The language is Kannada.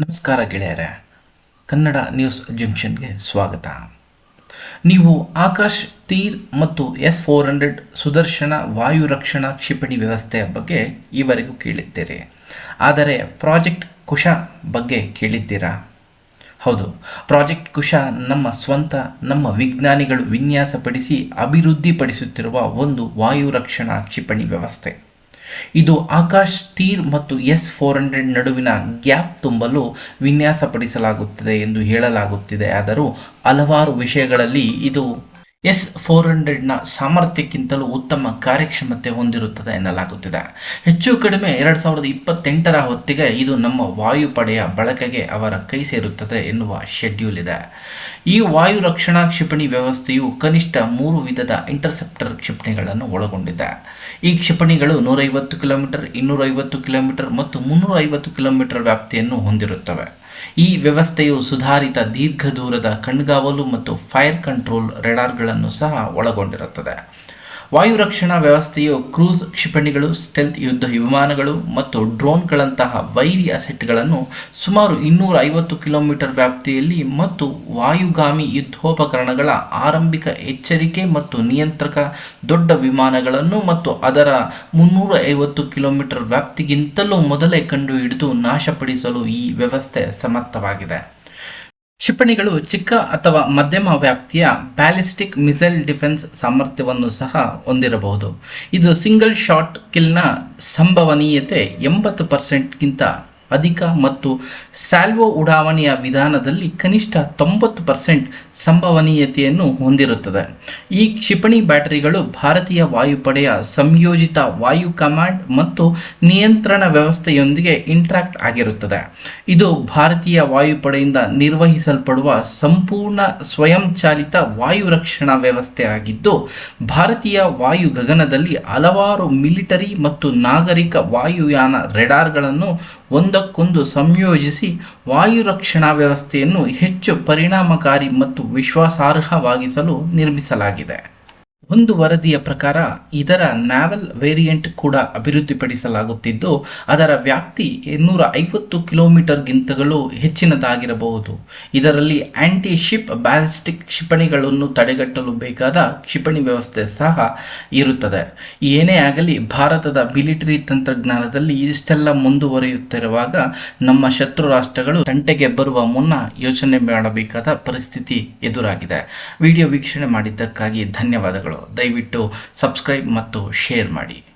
ನಮಸ್ಕಾರ ಗೆಳೆಯರೆ, ಕನ್ನಡ ನ್ಯೂಸ್ ಜಂಕ್ಷನ್ಗೆ ಸ್ವಾಗತ. ನೀವು ಆಕಾಶ್ ತೀರ್ ಮತ್ತು ಎಸ್ ಫೋರ್ ಹಂಡ್ರೆಡ್ ಸುದರ್ಶನ ವಾಯು ರಕ್ಷಣಾ ಕ್ಷಿಪಣಿ ವ್ಯವಸ್ಥೆಯ ಬಗ್ಗೆ ಈವರೆಗೂ ಕೇಳಿದ್ದೀರಿ. ಆದರೆ ಪ್ರಾಜೆಕ್ಟ್ ಕುಶ ಬಗ್ಗೆ ಕೇಳಿದ್ದೀರಾ? ಹೌದು, ಪ್ರಾಜೆಕ್ಟ್ ಕುಶ ನಮ್ಮ ಸ್ವಂತ, ನಮ್ಮ ವಿಜ್ಞಾನಿಗಳು ವಿನ್ಯಾಸಪಡಿಸಿ ಅಭಿವೃದ್ಧಿಪಡಿಸುತ್ತಿರುವ ಒಂದು ವಾಯು ರಕ್ಷಣಾ ಕ್ಷಿಪಣಿ ವ್ಯವಸ್ಥೆ. ಇದು ಆಕಾಶ್ ತೀರ್ ಮತ್ತು ಎಸ್ ಫೋರ್ ಹಂಡ್ರೆಡ್ ನಡುವಿನ ಗ್ಯಾಪ್ ತುಂಬಲು ವಿನ್ಯಾಸಪಡಿಸಲಾಗುತ್ತದೆ ಎಂದು ಹೇಳಲಾಗುತ್ತಿದೆ. ಆದರೂ ಹಲವಾರು ವಿಷಯಗಳಲ್ಲಿ ಇದು ಎಸ್ ಫೋರ್ ಹಂಡ್ರೆಡ್ನ ಸಾಮರ್ಥ್ಯಕ್ಕಿಂತಲೂ ಉತ್ತಮ ಕಾರ್ಯಕ್ಷಮತೆ ಹೊಂದಿರುತ್ತದೆ ಎನ್ನಲಾಗುತ್ತಿದೆ. ಹೆಚ್ಚು ಕಡಿಮೆ ಎರಡು ಸಾವಿರದ ಇಪ್ಪತ್ತೆಂಟರ ಹೊತ್ತಿಗೆ ಇದು ನಮ್ಮ ವಾಯುಪಡೆಯ ಬಳಕೆಗೆ ಅವರ ಕೈ ಸೇರುತ್ತದೆ ಎನ್ನುವ ಶೆಡ್ಯೂಲ್ ಇದೆ. ಈ ವಾಯು ರಕ್ಷಣಾ ಕ್ಷಿಪಣಿ ವ್ಯವಸ್ಥೆಯು ಕನಿಷ್ಠ ಮೂರು ವಿಧದ ಇಂಟರ್ಸೆಪ್ಟರ್ ಕ್ಷಿಪಣಿಗಳನ್ನು ಒಳಗೊಂಡಿದೆ. ಈ ಕ್ಷಿಪಣಿಗಳು ನೂರೈವತ್ತು ಕಿಲೋಮೀಟರ್, ಇನ್ನೂರೈವತ್ತು ಕಿಲೋಮೀಟರ್ ಮತ್ತು ಮುನ್ನೂರೈವತ್ತು ಕಿಲೋಮೀಟರ್ ವ್ಯಾಪ್ತಿಯನ್ನು ಹೊಂದಿರುತ್ತವೆ. ಈ ವ್ಯವಸ್ಥೆಯು ಸುಧಾರಿತ ದೀರ್ಘ ದೂರದ ಕಣ್ಗಾವಲು ಮತ್ತು ಫೈರ್ ಕಂಟ್ರೋಲ್ ರೆಡಾರ್ಗಳನ್ನು ಸಹ ಒಳಗೊಂಡಿರುತ್ತದೆ. ವಾಯು ರಕ್ಷಣಾ ವ್ಯವಸ್ಥೆಯು ಕ್ರೂಸ್ ಕ್ಷಿಪಣಿಗಳು, ಸ್ಟೆಲ್ತ್ ಯುದ್ಧ ವಿಮಾನಗಳು ಮತ್ತು ಡ್ರೋನ್ಗಳಂತಹ ವೈರಿ ಅಸೆಟ್ಗಳನ್ನು ಸುಮಾರು ಇನ್ನೂರ ಐವತ್ತು ಕಿಲೋಮೀಟರ್ ವ್ಯಾಪ್ತಿಯಲ್ಲಿ ಮತ್ತು ವಾಯುಗಾಮಿ ಯುದ್ಧೋಪಕರಣಗಳ ಆರಂಭಿಕ ಎಚ್ಚರಿಕೆ ಮತ್ತು ನಿಯಂತ್ರಕ ದೊಡ್ಡ ವಿಮಾನಗಳನ್ನು ಮತ್ತು ಅದರ ಮುನ್ನೂರ ಐವತ್ತು ಕಿಲೋಮೀಟರ್ ವ್ಯಾಪ್ತಿಗಿಂತಲೂ ಮೊದಲೇ ಕಂಡುಹಿಡಿದು ನಾಶಪಡಿಸಲು ಈ ವ್ಯವಸ್ಥೆ ಸಮರ್ಥವಾಗಿದೆ. ಕ್ಷಿಪಣಿಗಳು ಚಿಕ್ಕ ಅಥವಾ ಮಧ್ಯಮ ವ್ಯಾಪ್ತಿಯ ಬ್ಯಾಲಿಸ್ಟಿಕ್ ಮಿಸೈಲ್ ಡಿಫೆನ್ಸ್ ಸಾಮರ್ಥ್ಯವನ್ನು ಸಹ ಹೊಂದಿರಬಹುದು. ಇದು ಸಿಂಗಲ್ ಶಾಟ್ ಕಿಲ್ನ ಸಂಭವನೀಯತೆ ಎಂಬತ್ತು ಪರ್ಸೆಂಟ್ಗಿಂತ ಅಧಿಕ ಮತ್ತು ಸ್ಯಾಲ್ವೋ ಉಡಾವಣೆಯ ವಿಧಾನದಲ್ಲಿ ಕನಿಷ್ಠ ತೊಂಬತ್ತು ಪರ್ಸೆಂಟ್ ಸಂಭವನೀಯತೆಯನ್ನು ಹೊಂದಿರುತ್ತದೆ. ಈ ಕ್ಷಿಪಣಿ ಬ್ಯಾಟರಿಗಳು ಭಾರತೀಯ ವಾಯುಪಡೆಯ ಸಂಯೋಜಿತ ವಾಯು ಕಮಾಂಡ್ ಮತ್ತು ನಿಯಂತ್ರಣ ವ್ಯವಸ್ಥೆಯೊಂದಿಗೆ ಇಂಟ್ರಾಕ್ಟ್ ಆಗಿರುತ್ತದೆ. ಇದು ಭಾರತೀಯ ವಾಯುಪಡೆಯಿಂದ ನಿರ್ವಹಿಸಲ್ಪಡುವ ಸಂಪೂರ್ಣ ಸ್ವಯಂಚಾಲಿತ ವಾಯು ರಕ್ಷಣಾ ವ್ಯವಸ್ಥೆ ಆಗಿದ್ದು, ಭಾರತೀಯ ವಾಯು ಗಗನದಲ್ಲಿ ಹಲವಾರು ಮಿಲಿಟರಿ ಮತ್ತು ನಾಗರಿಕ ವಾಯುಯಾನ ರೆಡಾರ್ಗಳನ್ನು ಒಂದಕ್ಕೊಂದು ಸಂಯೋಜಿಸಿ ವಾಯು ರಕ್ಷಣಾ ವ್ಯವಸ್ಥೆಯನ್ನು ಹೆಚ್ಚು ಪರಿಣಾಮಕಾರಿ ಮತ್ತು ವಿಶ್ವಾಸಾರ್ಹವಾಗಿಸಲು ನಿರ್ಮಿಸಲಾಗಿದೆ. ಒಂದು ವರದಿಯ ಪ್ರಕಾರ ಇದರ ನ್ಯಾವಲ್ ವೇರಿಯಂಟ್ ಕೂಡ ಅಭಿವೃದ್ಧಿಪಡಿಸಲಾಗುತ್ತಿದ್ದು, ಅದರ ವ್ಯಾಪ್ತಿ ಇನ್ನೂರ ಐವತ್ತು ಕಿಲೋಮೀಟರ್ಗಿಂತಲೂ ಹೆಚ್ಚಿನದಾಗಿರಬಹುದು. ಇದರಲ್ಲಿ ಆಂಟಿ ಶಿಪ್ ಬ್ಯಾಲಿಸ್ಟಿಕ್ ಕ್ಷಿಪಣಿಗಳನ್ನು ತಡೆಗಟ್ಟಲು ಬೇಕಾದ ಕ್ಷಿಪಣಿ ವ್ಯವಸ್ಥೆ ಸಹ ಇರುತ್ತದೆ. ಏನೇ ಆಗಲಿ, ಭಾರತದ ಮಿಲಿಟರಿ ತಂತ್ರಜ್ಞಾನದಲ್ಲಿ ಇಷ್ಟೆಲ್ಲ ಮುಂದುವರಿಯುತ್ತಿರುವಾಗ ನಮ್ಮ ಶತ್ರು ರಾಷ್ಟ್ರಗಳು ತಂಟೆಗೆ ಬರುವ ಮುನ್ನ ಯೋಚನೆ ಮಾಡಬೇಕಾದ ಪರಿಸ್ಥಿತಿ ಎದುರಾಗಿದೆ. ವಿಡಿಯೋ ವೀಕ್ಷಣೆ ಮಾಡಿದ್ದಕ್ಕಾಗಿ ಧನ್ಯವಾದಗಳು. ದಯವಿಟ್ಟು ಸಬ್ಸ್ಕ್ರೈಬ್ ಮತ್ತು ಶೇರ್ ಮಾಡಿ.